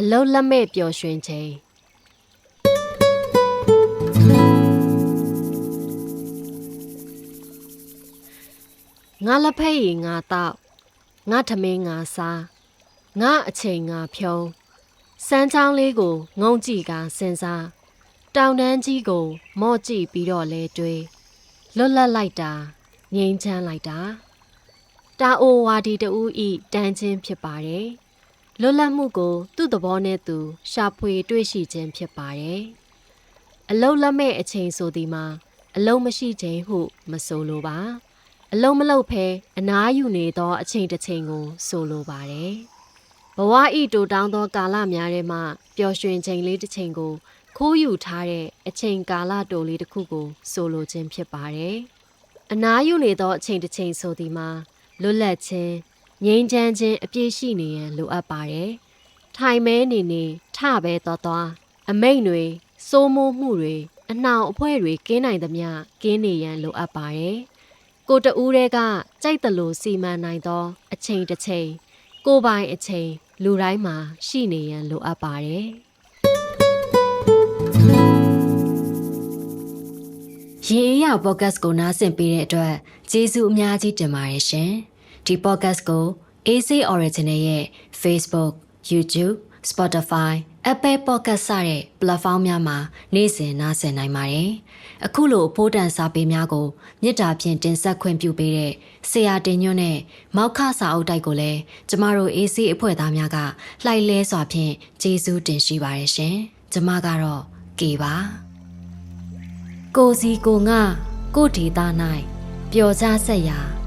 အလုံးလက်မဲ့ပျော်ရွှင်ချိန်ငါလက်ဖက်ရည်ငါတောက်ငါထမင်းငါစားငါအချိန်ငါဖြုံးစမ်းချောင်းလေးကိုငုံကြည့်ကစဉ်းစားတောင်တန်းကြီးကို မော့ကြည့်ပြီးတော့လဲတွေးလွတ်လပ်လိုက်တာငြိမ်းချမ်းလိုက်တာတာအိုဝါဒီတူဤတန်းချင်းဖြစ်ပါတယ် လွတ်လပ်မှုကို သူ့သဘောနဲ့သူ ရှာဖွေတွေ့ရှိခြင်းဖြစ်ပါတယ်အလုတ်လက်မဲ့အချိန်ဆိုဒီမှာအလုံးမရှိခြင်းဟုမဆိုလိုပါအလုံးမလုံးဖဲအနားယူနေသော အချိန်တစ်ချိန်ကို ဆိုလိုပါတယ်ဘဝဤတူတောင်းသောကာလများထဲမှပျော်ရွှင်ချိန်လေးတစ်ချိန်ကို ခိုးယူထားတဲ့အချိန်ကာလတိုလေးတစ်ခုကို ဆိုလိုခြင်းဖြစ်ပါတယ်အနားယူနေသောအချိန်တစ်ချိန်ဆိုဒီမှာလွတ်လပ်ခြင်း ငြိမ်းချမ်းခြင်းအပြည့်ရှိနေရန်လိုအပ်ပါတယ်ထိုင်မဲနေနေထပဲတော်တော်အမိတ်တွေစိုးမိုးမှုတွေအနှောင်အဖွဲတွေကင်းနိုင်သမျှကင်းနေရန်လိုအပ်ပါတယ်ကိုတဦးတဲ့ကကြိုက်တလို့စီမံနိုင်သော အချိန်တစ်ချိန်ကိုပိုင်အချိန်လူတိုင်းမှာရှိနေရန်လိုအပ်ပါတယ်ရေအေးရပေါ့ကတ်ကိုနားဆင်ပေးတဲ့အတွက်ကျေးဇူးအများကြီးတင်ပါတယ်ရှင်။ ဒီပေါ့ကတ်ကို AC Original ရဲ့ Facebook, YouTube, Spotify, Apple Podcast စတဲ့ platform များမှာနေ့စဉ်နားဆင်နိုင်ပါတယ်။အခုလိုအဖို့တန်စာပေများကိုမြစ်တာဖြင့်တင်ဆက်ခွင့်ပြုပေးတဲ့ဆရာတင်ညွန့်နဲ့မောက်ခစာအုပ်တိုက်ကိုလည်းကျမတို့ AC အဖွဲ့သားများကလှိုက်လဲစွာဖြင့်ကျေးဇူးတင်ရှိပါတယ်ရှင်။ကျမကတော့ကေပါ။ကိုစီကိုငါကိုဒေတာ၌ပျော်ကြဆက်ရာ